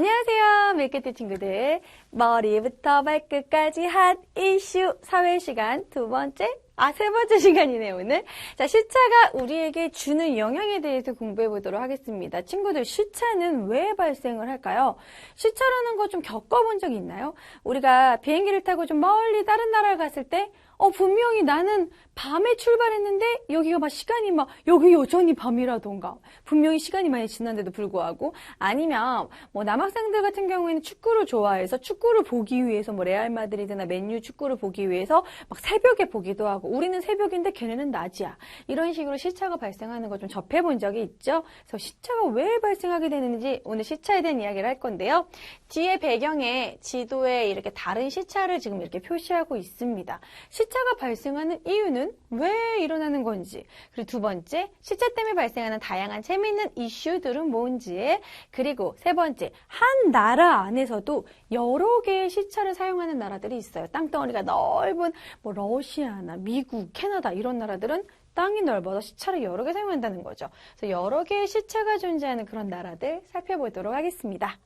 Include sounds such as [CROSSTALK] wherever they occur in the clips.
안녕하세요. 밀크티 친구들. 머리부터 발끝까지 핫 이슈 사회 시간 두 번째, 아, 세 번째 [LAUGHS] 시간이네요, 오늘. 자, 시차가 우리에게 주는 영향에 대해서 공부해 보도록 하겠습니다. 친구들, 시차는 왜 발생을 할까요? 시차라는 거 좀 겪어본 적이 있나요? 우리가 비행기를 타고 좀 멀리 다른 나라를 갔을 때, 어, 분명히 나는 밤에 출발했는데 여기가 막 시간이 막 여기 여전히 밤이라던가. 분명히 시간이 많이 지난데도 불구하고 아니면 뭐 남학생들 같은 경우에는 축구를 좋아해서 축구를 보기 위해서 뭐 레알 마드리드나 맨유 축구를 보기 위해서 막 새벽에 보기도 하고 우리는 새벽인데 걔네는 낮이야. 이런 식으로 시차가 발생하는 거좀 접해본 적이 있죠? 그래서 시차가 왜 발생하게 되는지 오늘 시차에 대한 이야기를 할 건데요. 뒤에 배경에 지도에 이렇게 다른 시차를 지금 이렇게 표시하고 있습니다. 시 차가 발생하는 이유는 왜 일어나는 건지, 그리고 두 번째, 시차 때문에 발생하는 다양한 재미있는 이슈들은 뭔지, 그리고 세 번째, 한 나라 안에서도 여러 개의 시차를 사용하는 나라들이 있어요. 땅덩어리가 넓은 뭐 러시아나 미국, 캐나다 이런 나라들은 땅이 넓어서 시차를 여러 개 사용한다는 거죠. 그래서 여러 개의 시차가 존재하는 그런 나라들 살펴보도록 하겠습니다.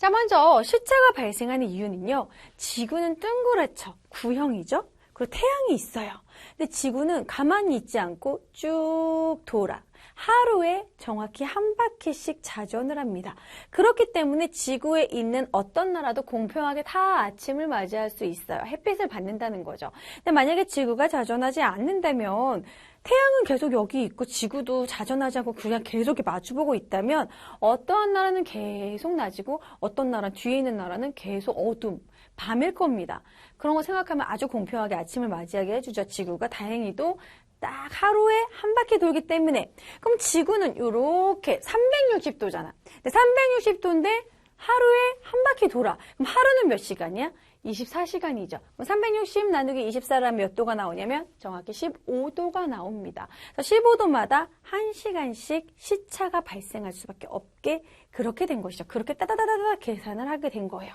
자, 먼저 시차가 발생하는 이유는요. 지구는 둥그랗죠. 구형이죠. 그리고 태양이 있어요. 근데 지구는 가만히 있지 않고 쭉 돌아. 하루에 정확히 한 바퀴씩 자전을 합니다. 그렇기 때문에 지구에 있는 어떤 나라도 공평하게 다 아침을 맞이할 수 있어요. 햇빛을 받는다는 거죠. 근데 만약에 지구가 자전하지 않는다면 태양은 계속 여기 있고 지구도 자전하지 않고 그냥 계속 마주보고 있다면 어떠한 나라는 계속 낮이고 어떤 나라 뒤에 있는 나라는 계속 어둠, 밤일 겁니다. 그런 거 생각하면 아주 공평하게 아침을 맞이하게 해주죠. 지구가 다행히도 딱 하루에 한 바퀴 돌기 때문에 그럼 지구는 이렇게 360도잖아. 근데 360도인데 하루에 한 바퀴 돌아. 그럼 하루는 몇 시간이야? 24시간이죠. 360 나누기 24란 몇 도가 나오냐면 정확히 15도가 나옵니다. 그래서 15도마다 1시간씩 시차가 발생할 수밖에 없게 그렇게 된 것이죠. 그렇게 따다다다다 계산을 하게 된 거예요.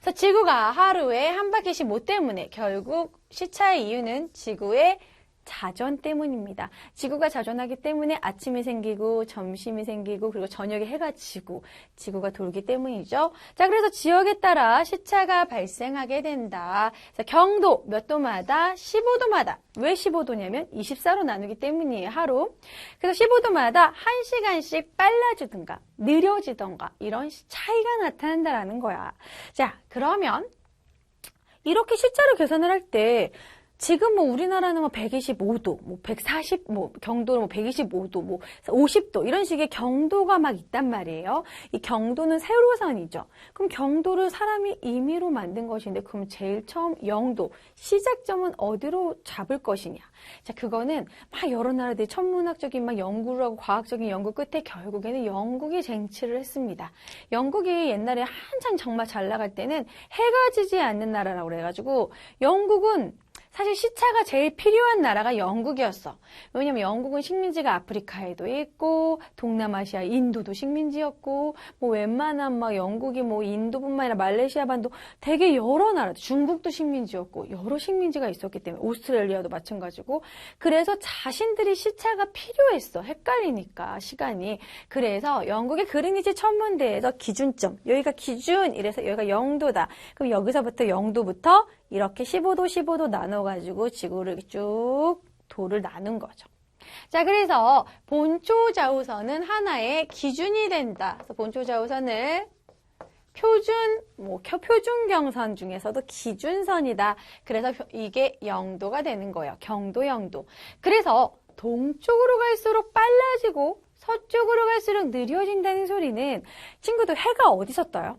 그래서 지구가 하루에 한 바퀴씩 못 때문에 결국 시차의 이유는 지구의 자전 때문입니다. 지구가 자전하기 때문에 아침이 생기고 점심이 생기고 그리고 저녁에 해가 지고 지구가 돌기 때문이죠. 자, 그래서 지역에 따라 시차가 발생하게 된다. 경도 몇 도마다 15도마다 왜 15도냐면 24로 나누기 때문이에요. 하루. 그래서 15도마다 1시간씩 빨라지든가 느려지던가 이런 차이가 나타난다라는 거야. 자, 그러면 이렇게 시차를 계산을 할때 지금 뭐 우리나라는 뭐 125도, 뭐 140, 뭐 경도는 뭐 125도, 뭐 50도 이런 식의 경도가 막 있단 말이에요. 이 경도는 세로선이죠. 그럼 경도를 사람이 임의로 만든 것인데 그럼 제일 처음 0도 시작점은 어디로 잡을 것이냐? 자, 그거는 막 여러 나라들이 천문학적인 막 연구를 하고 과학적인 연구 끝에 결국에는 영국이 쟁취를 했습니다. 영국이 옛날에 한참 정말 잘 나갈 때는 해가 지지 않는 나라라고 그래 가지고 영국은 사실 시차가 제일 필요한 나라가 영국이었어. 왜냐면 영국은 식민지가 아프리카에도 있고 동남아시아 인도도 식민지였고 뭐 웬만한 막 영국이 뭐 인도뿐만 아니라 말레이시아 반도 되게 여러 나라 중국도 식민지였고 여러 식민지가 있었기 때문에 오스트레일리아도 마찬가지고 그래서 자신들이 시차가 필요했어. 헷갈리니까 시간이. 그래서 영국의 그리니치 천문대에서 기준점 여기가 기준 이래서 여기가 영도다. 그럼 여기서부터 영도부터 이렇게 15도 15도 나눠가지고 지구를 쭉 도를 나눈 거죠. 자, 그래서 본초 좌우선은 하나의 기준이 된다. 그래서 본초 좌우선을 표준, 뭐, 표준 경선 중에서도 기준선이다. 그래서 이게 0도가 되는 거예요. 경도 0도. 그래서 동쪽으로 갈수록 빨라지고 서쪽으로 갈수록 느려진다는 소리는 친구들 해가 어디서 떠요?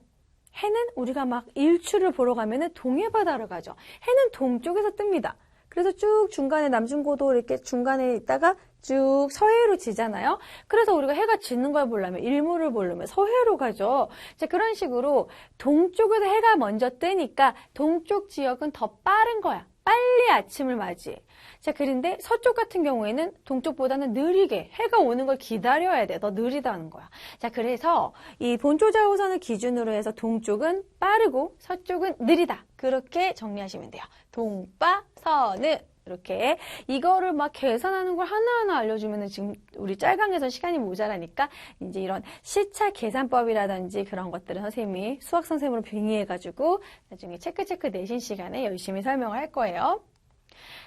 해는 우리가 막 일출을 보러 가면은 동해 바다로 가죠. 해는 동쪽에서 뜹니다. 그래서 쭉 중간에 남중고도 이렇게 중간에 있다가 쭉 서해로 지잖아요. 그래서 우리가 해가 지는 걸 보려면 일몰을 보려면 서해로 가죠. 자, 그런 식으로 동쪽에서 해가 먼저 뜨니까 동쪽 지역은 더 빠른 거야. 빨리 아침을 맞이해. 자, 그런데 서쪽 같은 경우에는 동쪽보다는 느리게 해가 오는 걸 기다려야 돼. 더 느리다는 거야. 자, 그래서 이 본초 좌우선을 기준으로 해서 동쪽은 빠르고 서쪽은 느리다. 그렇게 정리하시면 돼요. 동빠, 서느, 이렇게 이거를 막 계산하는 걸 하나하나 알려주면은 지금 우리 짤강에서 시간이 모자라니까 이제 이런 시차 계산법이라든지 그런 것들은 선생님이 수학 선생님으로 빙의해가지고 나중에 체크체크 내신 시간에 열심히 설명을 할 거예요.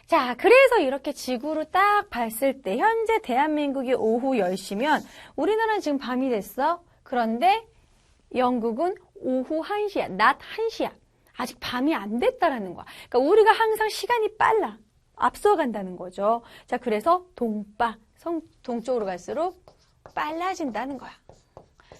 자, 그래서 이렇게 지구로 딱 봤을 때 현재 대한민국이 오후 10시면 우리나라는 지금 밤이 됐어. 그런데 영국은 오후 1시야. 낮 1시야. 아직 밤이 안 됐다라는 거야. 그러니까 우리가 항상 시간이 빨라. 앞서간다는 거죠. 자, 그래서 성, 동쪽으로 갈수록 빨라진다는 거야.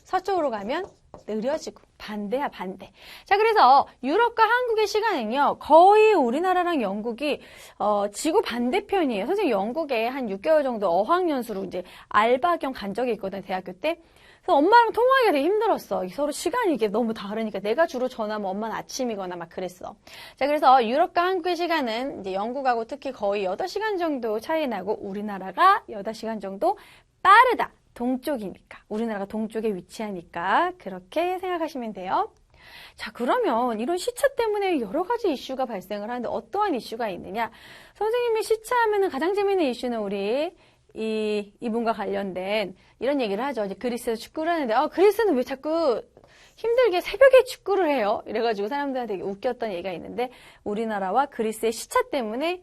서쪽으로 가면 느려지고 반대야 반대. 자 그래서 유럽과 한국의 시간은요 거의 우리나라랑 영국이 어, 지구 반대편이에요. 선생님 영국에 한 6개월 정도 어학연수로 이제 알바 겸 간 적이 있거든 대학교 때. 그래서 엄마랑 통화하기가 되게 힘들었어. 서로 시간이 이게 너무 다르니까 내가 주로 전화하면 엄마는 아침이거나 막 그랬어. 자 그래서 유럽과 한국의 시간은 이제 영국하고 특히 거의 8시간 정도 차이 나고 우리나라가 8시간 정도 빠르다. 동쪽이니까. 우리나라가 동쪽에 위치하니까 그렇게 생각하시면 돼요. 자, 그러면 이런 시차 때문에 여러 가지 이슈가 발생을 하는데 어떠한 이슈가 있느냐? 선생님이 시차하면 가장 재미있는 이슈는 우리 이, 이분과 관련된 이런 얘기를 하죠. 이제 그리스에서 축구를 하는데, 아, 그리스는 왜 자꾸 힘들게 새벽에 축구를 해요? 이래가지고 사람들한테 웃겼던 얘기가 있는데, 우리나라와 그리스의 시차 때문에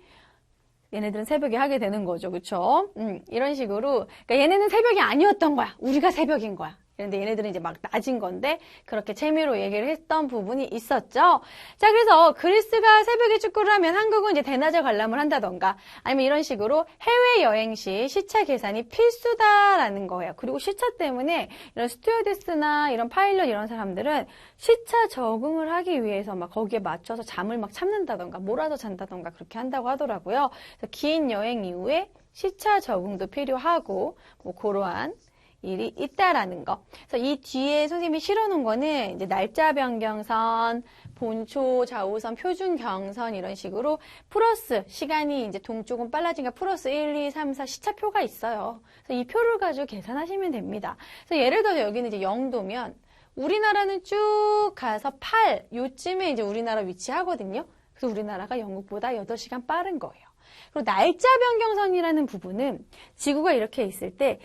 얘네들은 새벽에 하게 되는 거죠. 그쵸? 음, 이런 식으로. 그러니까 얘네는 새벽이 아니었던 거야. 우리가 새벽인 거야. 그런데 얘네들은 이제 막 낮은 건데 그렇게 재미로 얘기를 했던 부분이 있었죠. 자, 그래서 그리스가 새벽에 축구를 하면 한국은 이제 대낮에 관람을 한다던가 아니면 이런 식으로 해외 여행 시 시차 계산이 필수다라는 거예요. 그리고 시차 때문에 이런 스튜어디스나 이런 파일럿 이런 사람들은 시차 적응을 하기 위해서 막 거기에 맞춰서 잠을 막 참는다던가 몰아서 잔다던가 그렇게 한다고 하더라고요. 긴 여행 이후에 시차 적응도 필요하고 뭐 그러한 일이 있다라는 거. 그래서 이 뒤에 선생님이 실어놓은 거는 이제 날짜 변경선, 본초, 좌우선, 표준 경선 이런 식으로 플러스 시간이 이제 동쪽은 빨라진가 플러스 1, 2, 3, 4 시차표가 있어요. 그래서 이 표를 가지고 계산하시면 됩니다. 그래서 예를 들어서 여기는 이제 0도면 우리나라는 쭉 가서 8 요쯤에 이제 우리나라 위치하거든요. 그래서 우리나라가 영국보다 8시간 빠른 거예요. 그리고 날짜 변경선이라는 부분은 지구가 이렇게 있을 때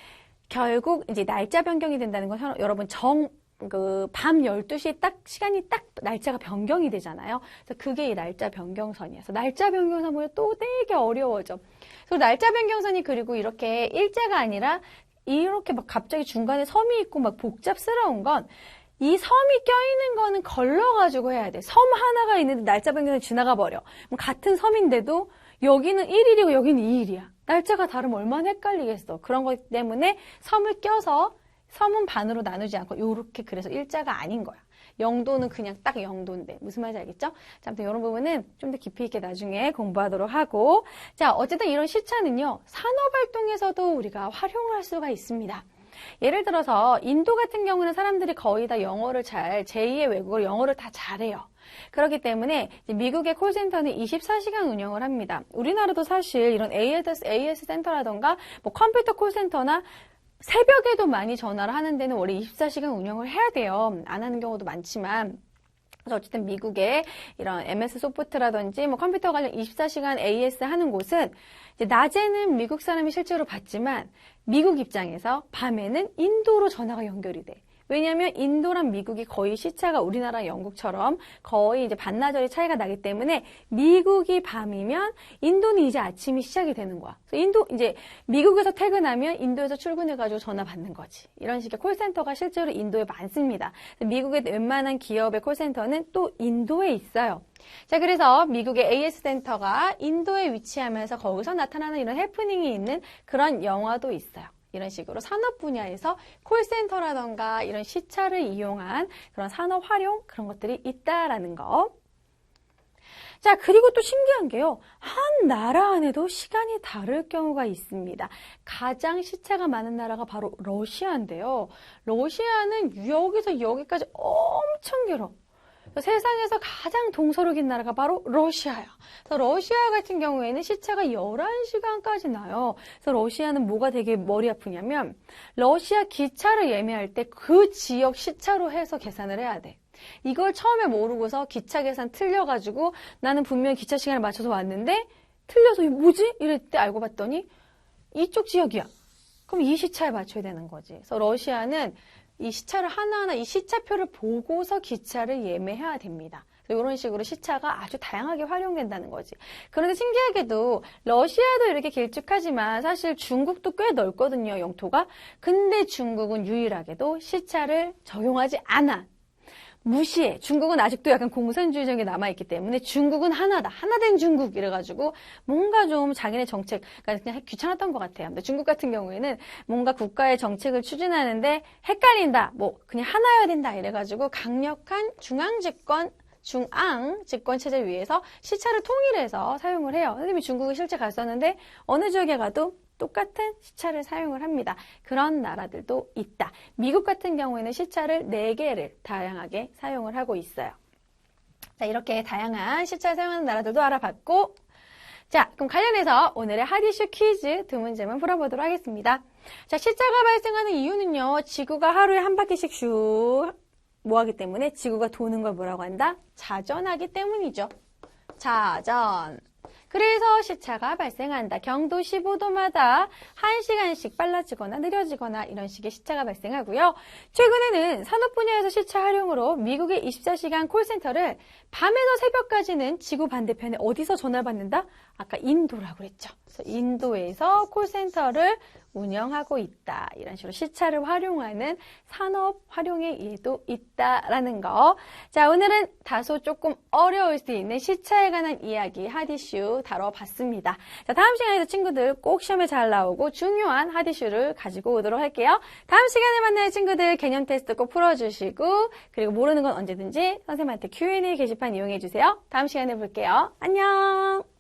결국 이제 날짜 변경이 된다는 건 여러분 정, 그, 밤 12시에 딱, 시간이 딱 날짜가 변경이 되잖아요. 그래서 그게 이 날짜 변경선이어서 날짜 변경선 보면 또 되게 어려워져. 그리고 날짜 변경선이 그리고 이렇게 일자가 아니라 이렇게 막 갑자기 중간에 섬이 있고 막 복잡스러운 건 이 섬이 껴있는 거는 걸러가지고 해야 돼. 섬 하나가 있는데 날짜 변경선이 지나가 버려. 같은 섬인데도 여기는 1일이고 여기는 2일이야. 날짜가 다르면 얼마나 헷갈리겠어. 그런 것 때문에 섬을 껴서 섬은 반으로 나누지 않고 이렇게 그래서 일자가 아닌 거야. 영도는 그냥 딱 영도인데 무슨 말인지 알겠죠? 자, 아무튼 이런 부분은 좀 더 깊이 있게 나중에 공부하도록 하고 자, 어쨌든 이런 시차는요. 산업 활동에서도 우리가 활용할 수가 있습니다. 예를 들어서 인도 같은 경우는 사람들이 거의 다 영어를 잘 제2의 외국어 영어를 다 잘해요. 그렇기 때문에 미국의 콜센터는 24시간 운영을 합니다. 우리나라도 사실 이런 AS, AS 센터라던가 뭐 컴퓨터 콜센터나 새벽에도 많이 전화를 하는 데는 원래 24시간 운영을 해야 돼요. 안 하는 경우도 많지만. 그래서 어쨌든 미국의 이런 MS 소프트라든지 뭐 컴퓨터 관련 24시간 AS 하는 곳은 낮에는 미국 사람이 실제로 받지만 미국 입장에서 밤에는 인도로 전화가 연결이 돼. 왜냐하면 인도랑 미국이 거의 시차가 우리나라 영국처럼 거의 이제 반나절이 차이가 나기 때문에 미국이 밤이면 인도는 이제 아침이 시작이 되는 거야. 그래서 인도 이제 미국에서 퇴근하면 인도에서 출근해가지고 전화 받는 거지. 이런 식의 콜센터가 실제로 인도에 많습니다. 미국의 웬만한 기업의 콜센터는 또 인도에 있어요. 자, 그래서 미국의 AS 센터가 인도에 위치하면서 거기서 나타나는 이런 해프닝이 있는 그런 영화도 있어요. 이런 식으로 산업 분야에서 콜센터라던가 이런 시차를 이용한 그런 산업 활용 그런 것들이 있다라는 거. 자, 그리고 또 신기한 게요. 한 나라 안에도 시간이 다를 경우가 있습니다. 가장 시차가 많은 나라가 바로 러시아인데요. 러시아는 여기서 여기까지 엄청 길어. 세상에서 가장 동서로 긴 나라가 바로 러시아야. 그래서 러시아 같은 경우에는 시차가 11시간까지 나요. 그래서 러시아는 뭐가 되게 머리 아프냐면 러시아 기차를 예매할 때 그 지역 시차로 해서 계산을 해야 돼. 이걸 처음에 모르고서 기차 계산 틀려가지고 나는 분명히 기차 시간을 맞춰서 왔는데 틀려서 뭐지? 이랬대 알고 봤더니 이쪽 지역이야. 그럼 이 시차에 맞춰야 되는 거지. 그래서 러시아는 이 시차를 하나하나 이 시차표를 보고서 기차를 예매해야 됩니다. 이런 식으로 시차가 아주 다양하게 활용된다는 거지. 그런데 신기하게도 러시아도 이렇게 길쭉하지만 사실 중국도 꽤 넓거든요, 영토가. 근데 중국은 유일하게도 시차를 적용하지 않아. 무시해. 중국은 아직도 약간 공산주의적이 남아있기 때문에 중국은 하나다. 하나된 중국. 이래가지고 뭔가 좀 자기네 정책, 그러니까 그냥 귀찮았던 것 같아요. 근데 중국 같은 경우에는 뭔가 국가의 정책을 추진하는데 헷갈린다. 뭐, 그냥 하나여야 된다. 이래가지고 강력한 중앙 집권 중앙 집권 체제 위에서 시차를 통일해서 사용을 해요. 선생님이 중국에 실제 갔었는데 어느 지역에 가도 똑같은 시차를 사용을 합니다. 그런 나라들도 있다. 미국 같은 경우에는 시차를 4개를 다양하게 사용을 하고 있어요. 자, 이렇게 다양한 시차를 사용하는 나라들도 알아봤고, 자, 그럼 관련해서 오늘의 하디슈 퀴즈 두 문제만 풀어보도록 하겠습니다. 자, 시차가 발생하는 이유는요, 지구가 하루에 한 바퀴씩 슉 뭐하기 때문에 지구가 도는 걸 뭐라고 한다? 자전하기 때문이죠. 자전. 그래서 시차가 발생한다. 경도 15도마다 1시간씩 빨라지거나 느려지거나 이런 식의 시차가 발생하고요. 최근에는 산업 분야에서 시차 활용으로 미국의 24시간 콜센터를 밤에서 새벽까지는 지구 반대편에 어디서 전화를 받는다? 아까 인도라고 그랬죠. 그래서 인도에서 콜센터를 운영하고 있다. 이런 식으로 시차를 활용하는 산업 활용의 일도 있다라는 거. 자, 오늘은 다소 조금 어려울 수 있는 시차에 관한 이야기 하디슈 다뤄봤습니다. 자, 다음 시간에도 친구들 꼭 시험에 잘 나오고 중요한 하디슈를 가지고 오도록 할게요. 다음 시간에 만날 친구들 개념 테스트 꼭 풀어주시고 그리고 모르는 건 언제든지 선생님한테 Q&A 게시판 이용해 주세요. 다음 시간에 볼게요. 안녕!